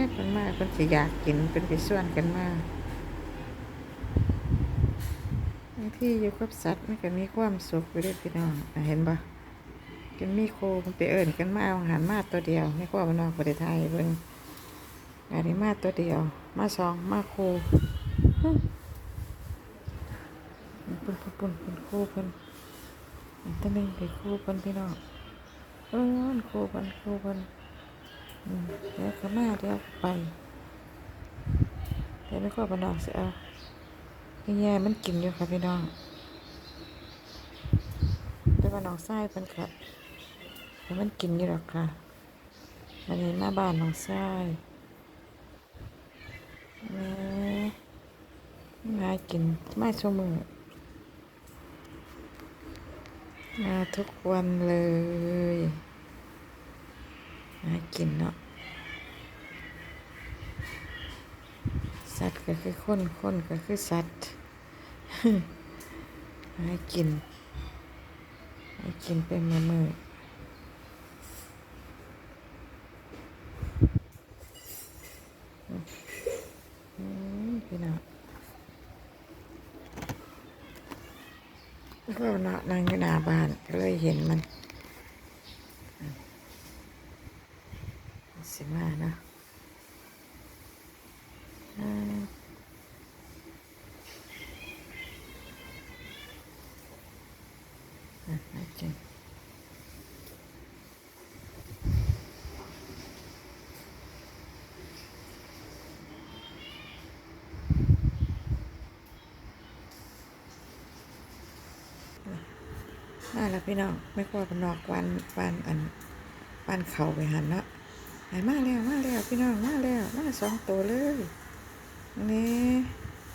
เนี่ยคนมาคนสิอยากกินเป็นไปส่วนกันมาบางที่อยู่กับสัตว์มันก็มีความสุขอยู่ด้วยพี่น้องเห็นปะกันมีโคมันไปเอิญกันมาเอาอาหารมาตัวเดียวไม่กว่ามันนอกประเทศไทยเบิ่งอันนี้มาตัวเดียว มาสองมาโคปุ่นปุ่นปุ่นปุ่นโคเพิ่นอันตัวหนึงไปโคเพิ่นพี่น้องเออโคเพิ่นโคเพิ่น เดี๋ยวก็มาเดี๋ยวไปเดี๋ยวไม่ค่อยบนอกสิเอาแย่มันกินอยู่ค่ะพี่น้องเดี๋ยวบนอกไส้เป็นค่ะเดี๋ยวมันกินอยู่หรอกค่ะวันนี้มาบ้านน้องไส้แม่มากินมาชั่วมือมาทุกวันเลย มากินเนาะสัตว์ก็คือคนคนก็คือสัตว์ให้กินให้กินเป็นมือมืออืมพี่น้องก็เนาะนั่งอยู่หน้าบ้านก็เลยเห็นมันอืม สิมาเนาะอ่าอะให้กินมาแล้วพี่น้องไม่กลัวกันนอกวันวันอันวันเขาไปหันเนาะ มาแล้วมาแล้วพี่น้องมาแล้วมาสองตัวเลยนี่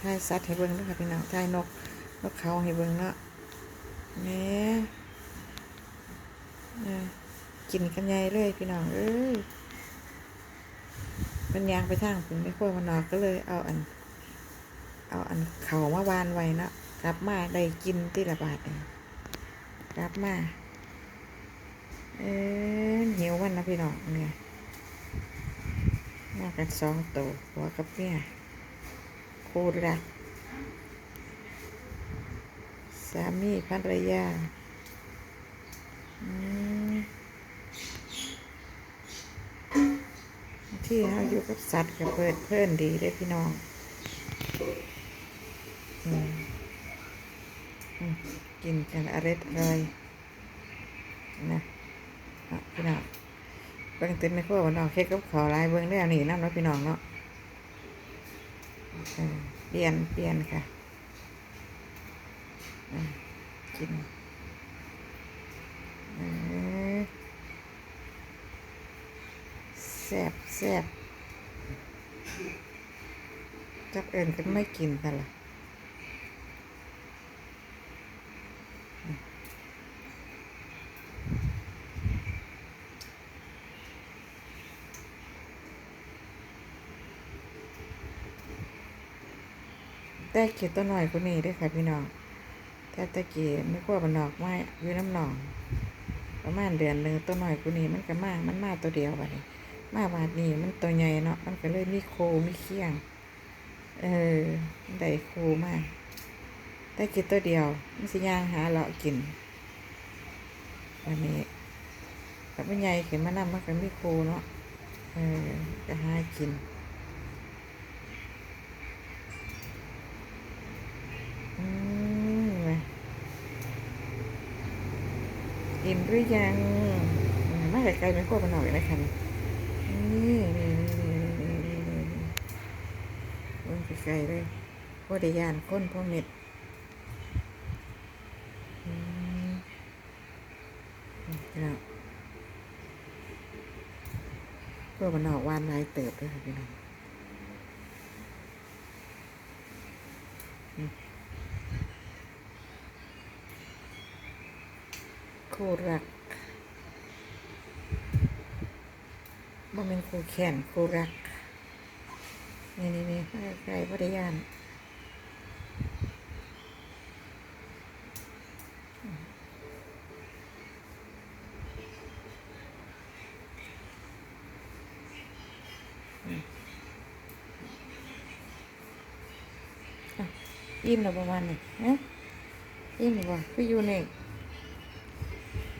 ทายสัตว์ให้เบิ่งด้วยค่ะพี่น้องทายนกนกเขาให้เบิ่งเนาะนี่นะกินกันใหญ่เลยพี่น้องเอ้ยมันยางไปทางผมไม่ค่อยมานอกก็เลยเอาอัน เอาอันเขามาวานไว้เนาะกลับมาได้กินที่ละบาทเองกลับมา เออหิววันนะพี่น้องเนี่ย มากันสองตัวหัวกับเนี่ยคูรัก สามีภรรยาที่เราอยู่กับสัตว์กับเพื่อนเพื่อนดีได้พี่น้องกินกันอร่อยอร่อยนะอะพี่น้อง เบิ่งเต็มไม่พอวันน้องเค้กกับขอลายเบิ่งได้อันนี้น้ำเนาะพี่น้องเนาะเปลี่ยนเปลี่ยนค่ะกินเออแซ่บแซ่บจับเอิญกันไม่กินกันล่ะ แต่เกียตัวหน่อยกว่านี้ด้วยค่ะพี่น้องแต่ตะกี้ไม่กลัวมันออกไมาอยู่น้ำหนอง ประมาณเดือนหนึ่งตัวหน่อยกูนี่มันก็มามันมาตัวเดียวบัดนี้มาบาดนี้มันตัวใหญ่เนาะมันก็เลยมีโคมีเขี้ยง เออมันได้โคมากแต่กินตัวเดียวมันสิย่างหาเลาะกินอันนี้แต่มันใหญ่ขึ้นมานำมันก็มีโคเนาะเออก็หากิน อืมว่ะ อิ่มห รือยังอืมมาไกลๆไม่กลัวมันหน่อยนะคะนี่นี่นี่นี่นี่นี่นี่นี่ไกลๆเลยพวกได้ยานก้นพวกเม็ดอืมนี่นะพวมันออกวานลายเติบด้วยค่ะพี่น้อง คู่รักบ่เป็นคู่แขนคู่รัก นี่นี่นี่ใครพระยานอิ่มแล้วประมาณนี้นะอิ่มหรือเปล่าพี่ยูนี่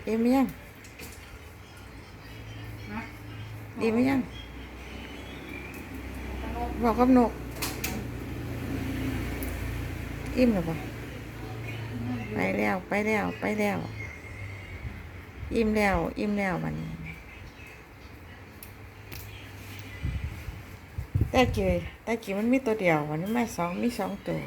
อิ่มไหมยังนะอิ่มไหมยัง บอกกับนก อิ่มหรือเปล่าไปแล้ว ไปแล้ว ไปแล้ว อิ่มแล้ว อิ่มแล้ววันนี้แต่กี้แต่กี้มันมีตัวเดียววันนี้ไมาสองมีสองตัว